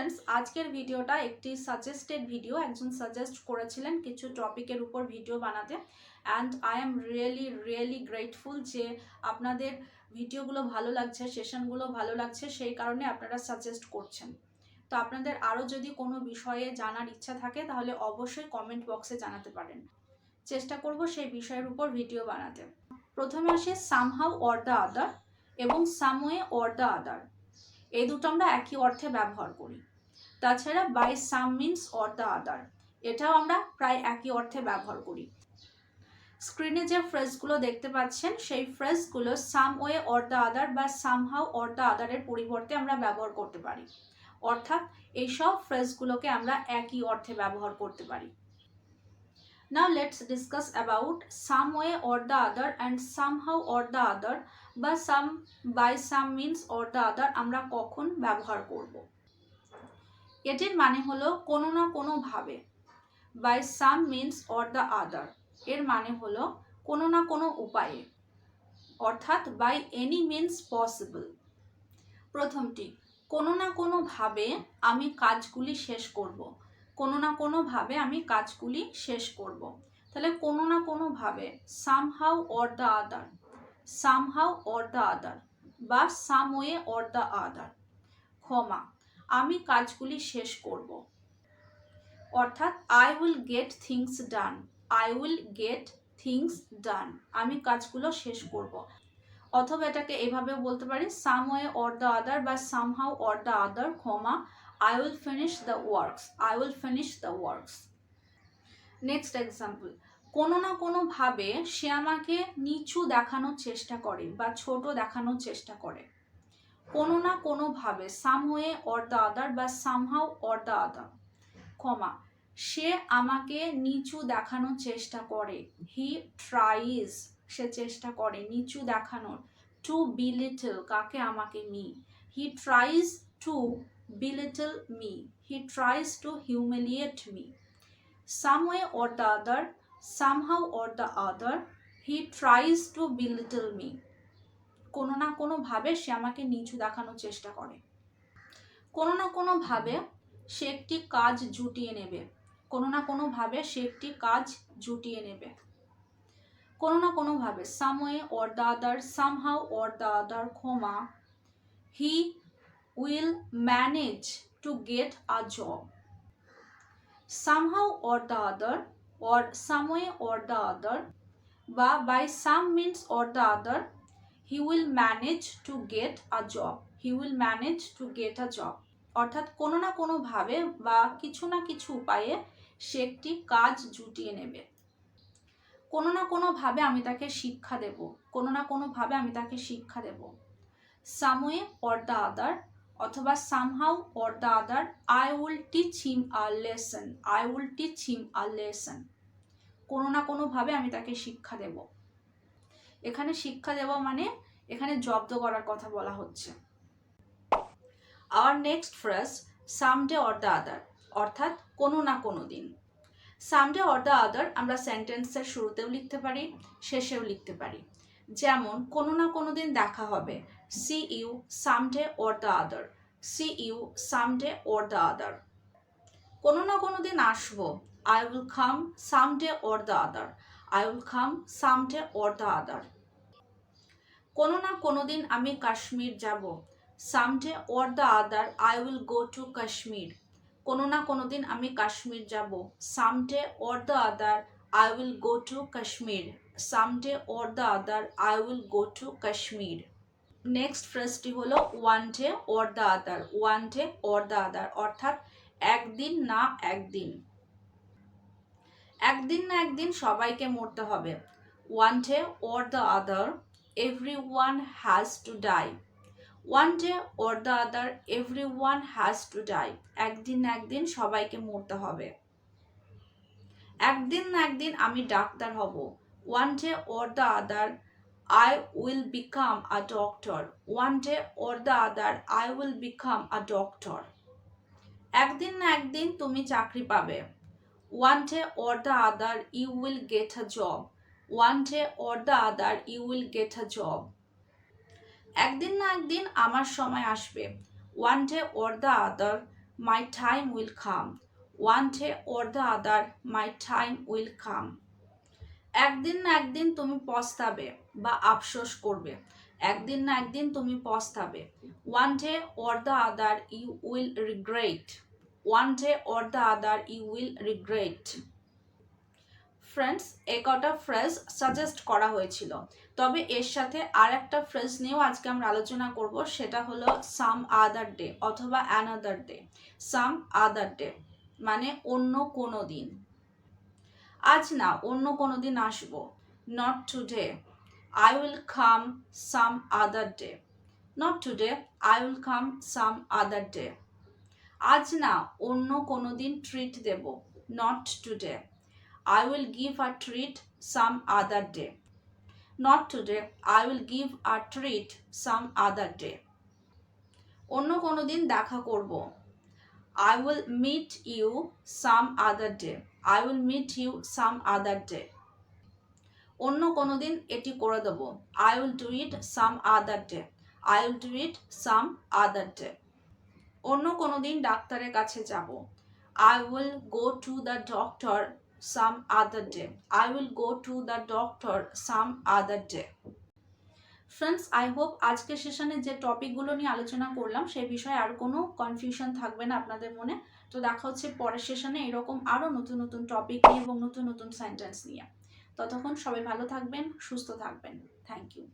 Students আজকের ভিডিওটা একটি সাজেস্টেড ভিডিও একজন সাজেস্ট করেছিলেন কিছু টপিকের উপর ভিডিও বানাতে and I am really really grateful যে আপনাদের ভিডিওগুলো ভালো লাগছে সেশনগুলো ভালো লাগছে, সেই কারণে আপনারা সাজেস্ট করছেন। তো আপনাদের আরও যদি কোনো বিষয়ে জানার ইচ্ছা থাকে, তাহলে অবশ্যই কমেন্ট বক্সে জানাতে পারেন। চেষ্টা করব সেই বিষয়ের উপর ভিডিও বানাতে। প্রথমে আসে সামহাউ অর দ্য আদার এবং সামওয়ে অর দ্য আদার এই দুটো আমরা একই অর্থে ব্যবহার করি। তাছাড়া by some means or the other এটাও আমরা প্রায় একই অর্থে ব্যবহার করি। স্ক্রিনে যে ফ্রেজগুলো দেখতে পাচ্ছেন, সেই ফ্রেজগুলো some way or the other বা সাম হাউ অর দ্য আদারের পরিবর্তে আমরা ব্যবহার করতে পারি। অর্থাৎ এইসব ফ্রেজগুলোকে আমরা একই অর্থে ব্যবহার করতে পারি। Now let's discuss about some way or the other and somehow or the other বা some by some means or the other আমরা কখন ব্যবহার করব। এটির মানে হলো কোনো না কোনোভাবে by some means or the other এর মানে হলো কোনো না কোনো উপায়ে, অর্থাৎ বাই এনি মিনস পসিবল প্রথমটি, কোনো না কোনোভাবে আমি কাজগুলি শেষ করব, কোনো না কোনোভাবে আমি কাজগুলি শেষ করব। তাহলে কোনো না কোনোভাবে somehow or the other somehow or the other বা some way or the other ক্ষমা আমি কাজগুলি শেষ করব। অর্থাৎ I will get things done I will get things done আমি কাজগুলো শেষ করব। অথবা এটাকে এভাবে বলতে পারি some way or the other বা somehow or the other ক্ষমা I will finish the works I will finish the works next example কোনো না কোনোভাবে সে আমাকে নিচু দেখানোর চেষ্টা করে বা ছোট দেখানোর চেষ্টা করে। কোনো না কোনোভাবে some way or the other বা সামহাউ অর দ্য আদার ক্ষমা সে আমাকে নিচু দেখানোর চেষ্টা করে। হি ট্রাইজ সে চেষ্টা করে নিচু দেখানোর। টু বি লিটল কাকে আমাকে me he tries to belittle me he tries to humiliate me someway or the other somehow or the other he tries to belittle me কোনো না কোনোভাবে সে আমাকে নিচু দেখানোর চেষ্টা করে। কোনো না কোনোভাবে সে একটি কাজ জুটিয়ে নেবে। কোনো না কোনোভাবে সে একটি কাজ জুটিয়ে নেবে। কোনো না কোনোভাবে someway or the other somehow or the other ক্ষমা he will manage to get a job or the other, or some way or the other, বা by some means or the other he will manage to get a job he will manage to get a job অর্থাৎ কোনো না কোনোভাবে বা কিছু না কিছু উপায়ে সে একটি কাজ জুটিয়ে নেবে। কোনো না কোনোভাবে আমি তাকে শিক্ষা দেব। কোনো না কোনোভাবে আমি তাকে শিক্ষা দেব। সামওয়ে অর দ্য আদার অথবা somehow or the other I will teach him a lesson I will teach him a lesson কোনো না কোনোভাবে আমি তাকে শিক্ষা দেব। এখানে শিক্ষা দেওয়া মানে এখানে জব্দ করার কথা বলা হচ্ছে। Our next phrase someday or the other অর্থাৎ কোনো না কোনো দিন। সামডে অর দ্য আদার আমরা সেন্টেন্সের শুরুতেও লিখতে পারি, শেষেও লিখতে পারি। যেমন, কোনো না কোনো দিন দেখা হবে। See you someday or the other see you someday or the other কোনো না কোনো দিন আসব। I will come someday or the other I will come someday or the other কোনো না কোনো দিন আমি কাশ্মীর যাব। Someday or the other I will go to Kashmir. কোনো না কোনো দিন আমি কাশ্মীর যাব। Someday or the other I will go to Kashmir. Someday or the other I will go to Kashmir. Next ফ্রেজটি হলো one day or the other one day or the other অর্থাৎ একদিন না একদিন। একদিন না একদিন সবাইকে মরতে হবে। One day or the other every one has to die one day or the other every one has to die একদিন না একদিন সবাইকে মরতে হবে। একদিন না একদিন আমি ডাক্তার হব। One day or the other I will become a doctor one day or the other I will become a doctor একদিন না একদিন তুমি চাকরি পাবে। One day or the other you will get a job one day or the other you will get a job একদিন না একদিন আমার সময় আসবে। One day or the other my time will come. One day or the other, my time will come. একদিন না একদিন তুমি পস্তাবে বা আফসোস করবে। একদিন না একদিন তুমি পস্তাবে। One day or the other you will regret one day or the other you will regret friends এ কটা ফ্রেজ সাজেস্ট করা হয়েছিল। তবে এর সাথে আর একটা ফ্রেজ নিয়েও আজকে আমরা আলোচনা করব, সেটা হলো সাম আদার ডে অথবা another day some other day মানে অন্য কোনো দিন। আজ না, অন্য কোনো দিন আসব। Not today I will come some other day not today I will come some other day আজ না অন্য কোনো দিন treat Dev not today I will give a treat some other day not today I will give a treat some other day অন্য কোনো দিন দেখা করব। I will meet you some other day I will meet you some other day অন্য কোনো দিন এটি করে দেবো। I will do it some other day I will do it some other day অন্য কোনো দিন ডাক্তারের কাছে যাব। I will go to the doctor some other day I will go to the doctor some other day friends I hope আজকের সেশনে যে টপিকগুলো নিয়ে আলোচনা করলাম, সেই বিষয়ে আর কোনো কনফিউশন থাকবে না আপনাদের মনে। তো দেখা হচ্ছে পরের সেশনে এরকম আরও নতুন নতুন টপিক নিয়ে এবং নতুন নতুন সেন্টেন্স নিয়ে। ততক্ষণ সবাই ভালো থাকবেন, সুস্থ থাকবেন। Thank you